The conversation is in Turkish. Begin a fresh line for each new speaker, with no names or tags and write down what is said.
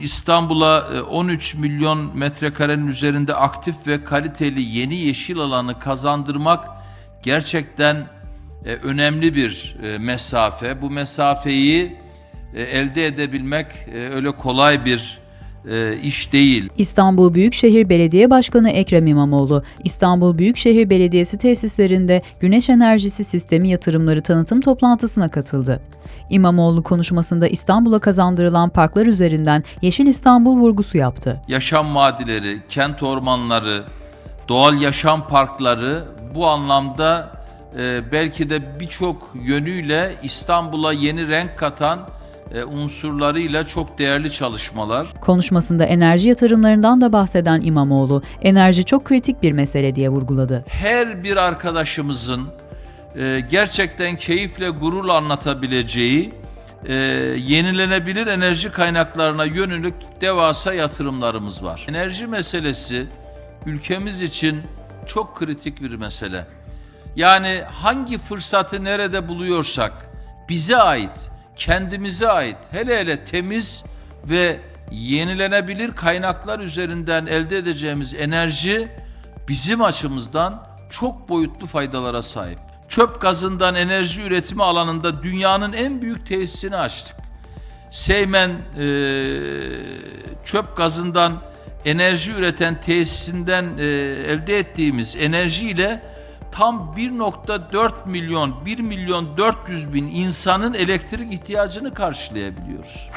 İstanbul'a e, 13 milyon metrekarenin üzerinde aktif ve kaliteli yeni yeşil alanı kazandırmak gerçekten e, önemli bir e, mesafe. Bu mesafeyi e, elde edebilmek e, öyle kolay bir e, iş değil.
İstanbul Büyükşehir Belediye Başkanı Ekrem İmamoğlu, İstanbul Büyükşehir Belediyesi tesislerinde güneş enerjisi sistemi yatırımları tanıtım toplantısına katıldı. İmamoğlu konuşmasında İstanbul'a kazandırılan parklar üzerinden Yeşil İstanbul vurgusu yaptı.
yaşam vadileri, kent ormanları, doğal yaşam parkları bu anlamda e, belki de birçok yönüyle İstanbul'a yeni renk katan unsurlarıyla çok değerli çalışmalar.
Konuşmasında enerji yatırımlarından da bahseden İmamoğlu, enerji çok kritik bir mesele diye vurguladı.
Her bir arkadaşımızın e, gerçekten keyifle gururla anlatabileceği e, yenilenebilir enerji kaynaklarına yönelik devasa yatırımlarımız var. Enerji meselesi ülkemiz için çok kritik bir mesele. Yani hangi fırsatı nerede buluyorsak bize ait, kendimize ait, hele hele temiz ve yenilenebilir kaynaklar üzerinden elde edeceğimiz enerji bizim açımızdan çok boyutlu faydalara sahip. Çöp gazından enerji üretimi alanında dünyanın en büyük tesisini açtık. Seymen e, çöp gazından enerji üreten tesisinden e, elde ettiğimiz enerjiyle tam 1.4 milyon 1 milyon 400 bin insanın elektrik ihtiyacını karşılayabiliyoruz.